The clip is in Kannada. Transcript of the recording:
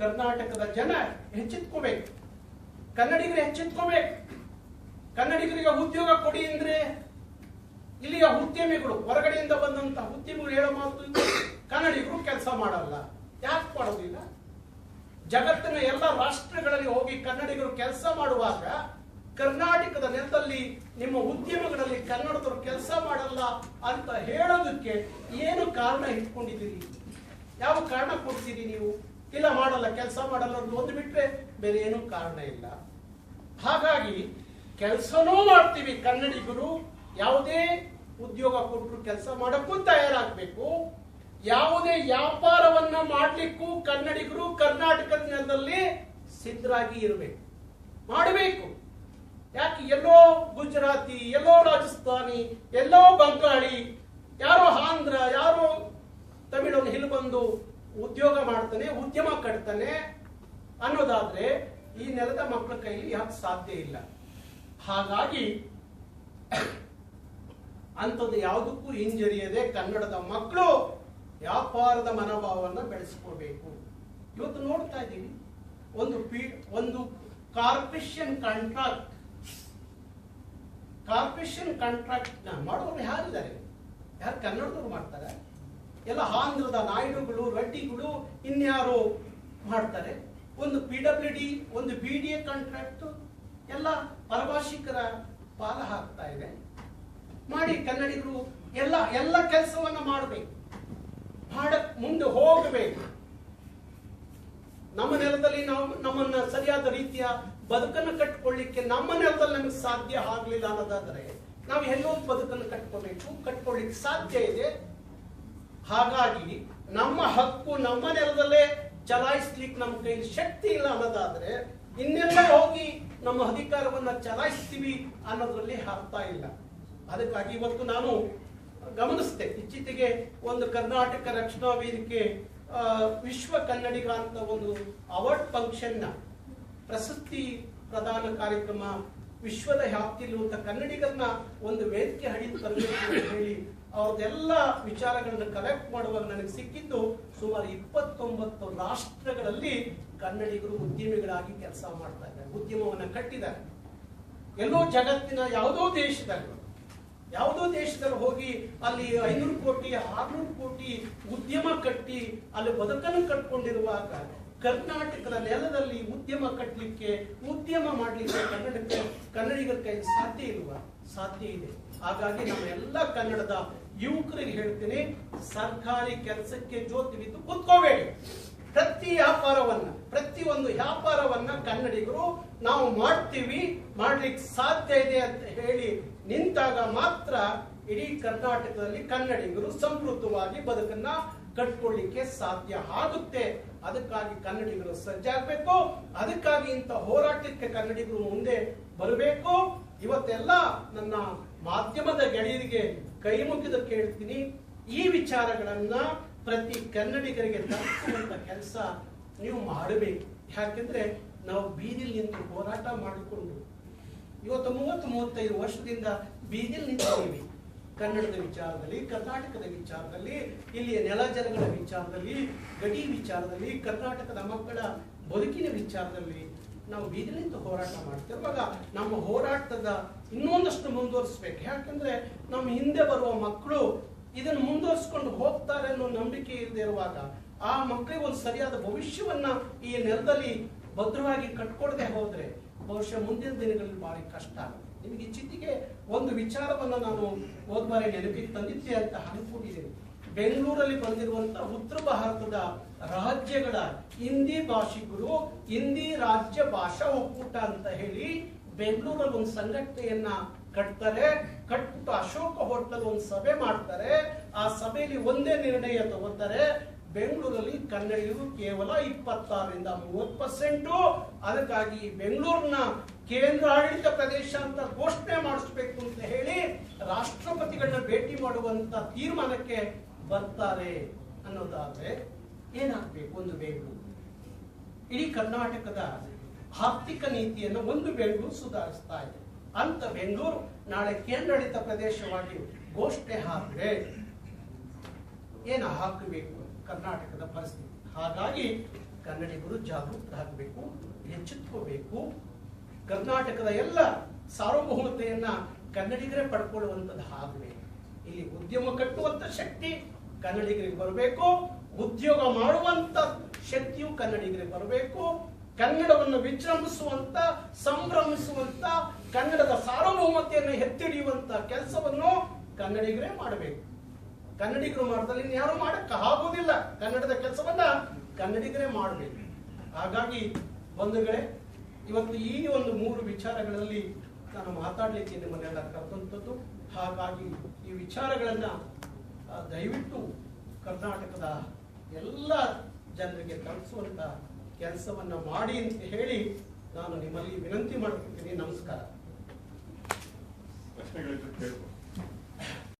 ಕರ್ನಾಟಕದ ಜನ ಹೆಚ್ಚಿತ್ಕೋಬೇಕು. ಕನ್ನಡಿಗರು ಹೆಚ್ಚಿತ್ಕೋಬೇಕು. ಕನ್ನಡಿಗರಿಗೆ ಉದ್ಯೋಗ ಕೊಡಿ ಅಂದ್ರೆ ಇಲ್ಲಿಯ ಉದ್ಯಮಿಗಳು, ಹೊರಗಡೆಯಿಂದ ಬಂದಂತಹ ಉದ್ಯಮಿಗಳು ಹೇಳೋ ಮಾತು ಕನ್ನಡಿಗರು ಕೆಲಸ ಮಾಡಲ್ಲ. ಯಾಕೆ ಮಾಡೋದಿಲ್ಲ ಜಗತ್ತಿನ ಎಲ್ಲ ರಾಷ್ಟ್ರಗಳಲ್ಲಿ ಹೋಗಿ ಕನ್ನಡಿಗರು ಕೆಲಸ ಮಾಡುವಾಗ ಕರ್ನಾಟಕದ ನೆಲದಲ್ಲಿ ನಿಮ್ಮ ಉದ್ಯಮಗಳಲ್ಲಿ ಕನ್ನಡದವರು ಕೆಲಸ ಮಾಡಲ್ಲ ಅಂತ ಹೇಳೋದಕ್ಕೆ ಏನು ಕಾರಣ ಇಟ್ಕೊಂಡಿದ್ದೀರಿ? ಯಾವ ಕಾರಣ ಕೊಡ್ತೀರಿ ನೀವು? ಇಲ್ಲ ಮಾಡಲ್ಲ, ಕೆಲಸ ಮಾಡಲ್ಲ ಅಂತ ಒಂದು ಬಿಟ್ರೆ ಬೇರೆ ಏನು ಕಾರಣ ಇಲ್ಲ. ಹಾಗಾಗಿ ಕೆಲಸನೂ ಮಾಡ್ತೀವಿ ಕನ್ನಡಿಗರು, ಯಾವುದೇ ಉದ್ಯೋಗ ಕೊಟ್ಟರು ಕೆಲಸ ಮಾಡಕ್ಕೂ ತಯಾರಾಗಬೇಕು. ಯಾವುದೇ ವ್ಯಾಪಾರವನ್ನ ಮಾಡಲಿಕ್ಕೂ ಕನ್ನಡಿಗರು ಕರ್ನಾಟಕದ ನೆಲದಲ್ಲಿ ಸಿದ್ಧರಾಗಿ ಇರಬೇಕು. ಮಾಡಬೇಕು. ಯಾಕೆ? ಎಲ್ಲೋ ಗುಜರಾತಿ, ಎಲ್ಲೋ ರಾಜಸ್ಥಾನಿ, ಎಲ್ಲೋ ಬಂಗಾಳಿ, ಯಾರೋ ಆಂಧ್ರ, ಯಾರೋ ತಮಿಳನ್ನು ಇಲ್ಲಿ ಬಂದು ಉದ್ಯೋಗ ಮಾಡ್ತಾನೆ, ಉದ್ಯಮ ಕಟ್ತಾನೆ ಅನ್ನೋದಾದ್ರೆ ಈ ನೆಲದ ಮಕ್ಕಳ ಕೈಲಿ ಯಾಕೆ ಸಾಧ್ಯ ಇಲ್ಲ. ಹಾಗಾಗಿ ಅಂಥದ್ದು ಯಾವುದಕ್ಕೂ ಹಿಂಜರಿಯದೆ ಕನ್ನಡದ ಮಕ್ಕಳು ವ್ಯಾಪಾರದ ಮನೋಭಾವವನ್ನು ಬೆಳೆಸ್ಕೋಬೇಕು. ಇವತ್ತು ನೋಡ್ತಾ ಇದ್ದೀವಿ, ಒಂದು ಪಿ, ಒಂದು ಕಾರ್ಪೊರೇಷನ್ ಕಾಂಟ್ರಾಕ್ಟ್ ಕಾರ್ಪೊರೇಷನ್ ಕಾಂಟ್ರಾಕ್ಟ್ ಮಾಡೋರು ಯಾರಿದ್ದಾರೆ? ಯಾರು ಕನ್ನಡದವ್ರು ಮಾಡ್ತಾರೆ? ಎಲ್ಲ ಆಂಧ್ರದ ನಾಯ್ಡುಗಳು, ರೆಡ್ಡಿಗಳು ಇನ್ಯಾರು ಮಾಡ್ತಾರೆ. ಒಂದು ಪಿ ಡಬ್ಲ್ಯೂ ಡಿ ಒಂದು ಬಿ ಡಿ ಎ ಕಾಂಟ್ರಾಕ್ಟ್ ಎಲ್ಲ ಪರಭಾಷಿಕರ ಪಾಲ ಹಾಕ್ತಾ ಇದೆ. ಮಾಡಿ ಕನ್ನಡಿಗರು ಎಲ್ಲ ಎಲ್ಲ ಕೆಲಸವನ್ನ ಮಾಡಬೇಕು. ಮಾಡಕ್ ಮುಂದೆ ಹೋಗಬೇಕು. ನಮ್ಮ ನೆಲದಲ್ಲಿ ನಾವು, ನಮ್ಮನ್ನ ಸರಿಯಾದ ರೀತಿಯ ಬದುಕನ್ನು ಕಟ್ಕೊಳ್ಳಿಕ್ಕೆ ನಮ್ಮ ನೆಲದಲ್ಲಿ ನಮಗೆ ಸಾಧ್ಯ ಆಗ್ಲಿಲ್ಲ ಅನ್ನೋದಾದ್ರೆ, ನಾವು ಎಲ್ಲೋ ಬದುಕನ್ನು ಕಟ್ಕೋಬೇಕು. ಕಟ್ಕೊಳ್ಳಿಕ್ಕೆ ಸಾಧ್ಯ ಇದೆ. ಹಾಗಾಗಿ ನಮ್ಮ ಹಕ್ಕು ನಮ್ಮ ನೆಲದಲ್ಲೇ ಚಲಾಯಿಸ್ಲಿಕ್ಕೆ ನಮ್ಮ ಕೈಲಿ ಶಕ್ತಿ ಇಲ್ಲ ಅನ್ನೋದಾದ್ರೆ ಇನ್ನೆಲ್ಲ ಹೋಗಿ ನಮ್ಮ ಅಧಿಕಾರವನ್ನ ಚಲಾಯಿಸ್ತೀವಿ ಅನ್ನೋದ್ರಲ್ಲಿ ಹಾಕ್ತಾ ಇಲ್ಲ. ಅದಕ್ಕಾಗಿ ಇವತ್ತು ನಾನು ಗಮನಿಸ್ತೆ. ಇತ್ತೀಚೆಗೆ ಒಂದು ಕರ್ನಾಟಕ ರಕ್ಷಣಾ ವೇದಿಕೆ ವಿಶ್ವ ಕನ್ನಡಿಗ ಅಂತ ಒಂದು ಅವಾರ್ಡ್ ಫಂಕ್ಷನ್ನ ಪ್ರಶಸ್ತಿ ಪ್ರದಾನ ಕಾರ್ಯಕ್ರಮ ವಿಶ್ವದ ವ್ಯಾಪ್ತಿಯಲ್ಲಿರುವಂತಹ ಕನ್ನಡಿಗರನ್ನ ಒಂದು ವೇದಿಕೆ ಹಡಿ ಹೇಳಿ ಅವ್ರದ್ದೆಲ್ಲ ವಿಚಾರಗಳನ್ನ ಕಲೆಕ್ಟ್ ಮಾಡುವಾಗ ನನಗೆ ಸಿಕ್ಕಿದ್ದು ಸುಮಾರು ಇಪ್ಪತ್ತೊಂಬತ್ತು ರಾಷ್ಟ್ರಗಳಲ್ಲಿ ಕನ್ನಡಿಗರು ಉದ್ಯಮಿಗಳಾಗಿ ಕೆಲಸ ಮಾಡ್ತಾ ಇದ್ದಾರೆ, ಉದ್ಯಮವನ್ನ ಕಟ್ಟಿದ್ದಾರೆ. ಎಲ್ಲೋ ಜಗತ್ತಿನ ಯಾವುದೋ ದೇಶದಲ್ಲಿ ಯಾವುದೋ ದೇಶದಲ್ಲಿ ಹೋಗಿ ಅಲ್ಲಿ ಐನೂರು ಕೋಟಿ, ಆರ್ನೂರು ಕೋಟಿ ಉದ್ಯಮ ಕಟ್ಟಿ ಅಲ್ಲಿ ಬದುಕನ್ನು ಕಟ್ಕೊಂಡಿರುವಾಗ ಕರ್ನಾಟಕದ ನೆಲದಲ್ಲಿ ಉದ್ಯಮ ಕಟ್ಟಲಿಕ್ಕೆ ಉದ್ಯಮ ಮಾಡಲಿಕ್ಕೆ ಕನ್ನಡಕ್ಕೆ ಕನ್ನಡಿಗರ ಕೈ ಸಾಧ್ಯ ಇಲ್ವಾ ಸಾಧ್ಯ ಇದೆ. ಹಾಗಾಗಿ ನಮ್ಮ ಎಲ್ಲ ಕನ್ನಡದ ಯುವಕರಿಗೆ ಹೇಳ್ತೀನಿ, ಸರ್ಕಾರಿ ಕೆಲಸಕ್ಕೆ ಜೋತಿ ಬಿದ್ದು ಕೂತ್ಕೋಬೇಡಿ. ಪ್ರತಿ ವ್ಯಾಪಾರವನ್ನ, ಪ್ರತಿಯೊಂದು ವ್ಯಾಪಾರವನ್ನ ಕನ್ನಡಿಗರು ನಾವು ಮಾಡ್ತೀವಿ ಮಾಡ್ಲಿಕ್ಕೆ ಸಾಧ್ಯ ಇದೆ ಅಂತ ಹೇಳಿ ನಿಂತಾಗ ಮಾತ್ರ ಇಡೀ ಕರ್ನಾಟಕದಲ್ಲಿ ಕನ್ನಡಿಗರು ಸಮೃದ್ಧವಾಗಿ ಬದುಕನ್ನ ಕಟ್ಕೊಳ್ಳಿಕ್ಕೆ ಸಾಧ್ಯ ಆಗುತ್ತೆ. ಅದಕ್ಕಾಗಿ ಕನ್ನಡಿಗರು ಸಜ್ಜಾಗಬೇಕು. ಅದಕ್ಕಾಗಿ ಇಂಥ ಹೋರಾಟಕ್ಕೆ ಕನ್ನಡಿಗರು ಮುಂದೆ ಬರಬೇಕು. ಇವತ್ತೆಲ್ಲ ನನ್ನ ಮಾಧ್ಯಮದ ಗೆಳೆಯರಿಗೆ ಕೈ ಮುಗಿದ ಕೇಳ್ತೀನಿ. ಈ ವಿಚಾರಗಳನ್ನ ಪ್ರತಿ ಕನ್ನಡಿಗರಿಗೆ ತಲುಪುವಂತ ಕೆಲಸ ನೀವು ಮಾಡಬೇಕು. ಯಾಕೆಂದ್ರೆ ನಾವು ಬೀದಿಲಿ ನಿಂತು ಹೋರಾಟ ಮಾಡಿಕೊಂಡು, ಇವತ್ತು ಮೂವತ್ತು ಮೂವತ್ತೈದು ವರ್ಷದಿಂದ ಬೀದಿಲಿ ನಿಂತಿದ್ದೀವಿ. ಕನ್ನಡದ ವಿಚಾರದಲ್ಲಿ, ಕರ್ನಾಟಕದ ವಿಚಾರದಲ್ಲಿ, ಇಲ್ಲಿಯ ನೆಲ ಜನಗಳ ವಿಚಾರದಲ್ಲಿ, ಗಡಿ ವಿಚಾರದಲ್ಲಿ, ಕರ್ನಾಟಕದ ಮಕ್ಕಳ ಬದುಕಿನ ವಿಚಾರದಲ್ಲಿ ನಾವು ಬೀದಿಲಿ ನಿಂತು ಹೋರಾಟ ಮಾಡ್ತಿರುವಾಗ ನಮ್ಮ ಹೋರಾಟದ ಇನ್ನೊಂದಷ್ಟು ಮುಂದುವರಿಸ್ಬೇಕು. ಯಾಕಂದ್ರೆ ನಮ್ಮ ಹಿಂದೆ ಬರುವ ಮಕ್ಕಳು ಇದನ್ನು ಮುಂದುವರಿಸ್ಕೊಂಡು ಹೋಗ್ತಾರೆ ಅನ್ನೋ ನಂಬಿಕೆ ಇಲ್ಲದೆ ಇರುವಾಗ ಆ ಮಕ್ಕಳಿಗೆ ಒಂದು ಸರಿಯಾದ ಭವಿಷ್ಯವನ್ನ ಈ ನೆಲದಲ್ಲಿ ಭದ್ರವಾಗಿ ಕಟ್ಕೊಡದೆ ಹೋದ್ರೆ ಬಹುಶಃ ಮುಂದಿನ ದಿನಗಳಲ್ಲಿ ಭಾರಿ ಕಷ್ಟ ಆಗುತ್ತೆ. ನಿಮಗೆ ಚಿತ್ತಿಗೆ ಒಂದು ವಿಚಾರವನ್ನು ನಾನು ಹೋದ ಬಾರಿ ನೆನಪಿಗೆ ತಂದಿದ್ದೆ ಅಂತ ಅನ್ಕೊಂಡಿದ್ದೀನಿ ಬೆಂಗಳೂರಲ್ಲಿ ಬಂದಿರುವಂತಹ ಉತ್ತರ ಭಾರತದ ರಾಜ್ಯಗಳ ಹಿಂದಿ ಭಾಷಿಗರು ಹಿಂದಿ ರಾಜ್ಯ ಭಾಷಾ ಒಕ್ಕೂಟ ಅಂತ ಹೇಳಿ ಬೆಂಗಳೂರಲ್ಲಿ ಒಂದು ಸಂಘಟನೆಯನ್ನ ಕಟ್ತಾರೆ. ಕಟ್ಬಿಟ್ಟು ಅಶೋಕ ಹೋಟೆಲ್ ಒಂದು ಸಭೆ ಮಾಡ್ತಾರೆ. ಆ ಸಭೆಯಲ್ಲಿ ಒಂದೇ ನಿರ್ಣಯ ತಗೋತಾರೆ ಬೆಂಗಳೂರಲ್ಲಿ ಕನ್ನಡಿಗರು ಕೇವಲ ಇಪ್ಪತ್ತಾರರಿಂದ ಮೂವತ್ತು ಪರ್ಸೆಂಟು. ಅದಕ್ಕಾಗಿ ಬೆಂಗಳೂರಿನ ಕೇಂದ್ರ ಆಡಳಿತ ಪ್ರದೇಶ ಅಂತ ಘೋಷಣೆ ಮಾಡಿಸ್ಬೇಕು ಅಂತ ಹೇಳಿ ರಾಷ್ಟ್ರಪತಿಗಳನ್ನ ಭೇಟಿ ಮಾಡುವಂತ ತೀರ್ಮಾನಕ್ಕೆ ಬರ್ತಾರೆ ಅನ್ನೋದಾದ್ರೆ ಏನಾಗ್ಬೇಕು ಒಂದು ಬೇಗು ಇಡೀ ಕರ್ನಾಟಕದ ಆರ್ಥಿಕ ನೀತಿಯನ್ನು ಒಂದು ಬೆಂಗಳೂರು ಸುಧಾರಿಸ್ತಾ ಇದೆ. ಅಂತ ಬೆಂಗಳೂರು ನಾಳೆ ಕೇಂದ್ರಾಡಳಿತ ಪ್ರದೇಶವಾಗಿ ಘೋಷಣೆ ಹಾಕಿದ್ರೆ ಏನ ಹಾಕಬೇಕು ಕರ್ನಾಟಕದ ಪರಿಸ್ಥಿತಿ? ಹಾಗಾಗಿ ಕನ್ನಡಿಗರು ಜಾಗೃತರಾಗಬೇಕು, ಎಚ್ಚೆತ್ಕೋಬೇಕು. ಕರ್ನಾಟಕದ ಎಲ್ಲ ಸಾರ್ವಭೌಮತೆಯನ್ನ ಕನ್ನಡಿಗರೇ ಪಡ್ಕೊಳ್ಳುವಂಥದ್ದು ಆಗಬೇಕು ಇಲ್ಲಿ ಉದ್ಯಮ ಕಟ್ಟುವಂತ ಶಕ್ತಿ ಕನ್ನಡಿಗರಿಗೆ ಬರಬೇಕು, ಉದ್ಯೋಗ ಮಾಡುವಂತ ಶಕ್ತಿಯು ಕನ್ನಡಿಗರಿಗೆ ಬರಬೇಕು, ಕನ್ನಡವನ್ನು ವಿಜೃಂಭಿಸುವಂತ, ಸಂಭ್ರಮಿಸುವಂತ, ಕನ್ನಡದ ಸಾರ್ವಭೌಮತೆಯನ್ನು ಎತ್ತಿಡಿಯುವಂತ ಕೆಲಸವನ್ನು ಕನ್ನಡಿಗರೇ ಮಾಡಬೇಕು. ಕನ್ನಡಿಗರು ಮಾಡದಲ್ಲಿ ಯಾರು ಮಾಡಕ್ಕ ಆಗುವುದಿಲ್ಲ ಕನ್ನಡದ ಕೆಲಸವನ್ನ ಕನ್ನಡಿಗರೇ ಮಾಡಬೇಕು. ಹಾಗಾಗಿ ಬಂಧುಗಳೇ ಇವತ್ತು ಈ ಒಂದು ಮೂರು ವಿಚಾರಗಳಲ್ಲಿ ನಾನು ಮಾತಾಡಲಿಕ್ಕೆ ನಿಮ್ಮನ್ನೆಲ್ಲ ಕರೆದಂಥದ್ದು, ಹಾಗಾಗಿ ಈ ವಿಚಾರಗಳನ್ನು ದಯವಿಟ್ಟು ಕರ್ನಾಟಕದ ಎಲ್ಲ ಜನರಿಗೆ ತಲುಪಿಸುವಂತ ಕೆಲಸವನ್ನು ಮಾಡಿ ಅಂತ ಹೇಳಿ ನಾನು ನಿಮ್ಮಲ್ಲಿ ವಿನಂತಿ ಮಾಡ್ತಿದ್ದೀನಿ ನಮಸ್ಕಾರ.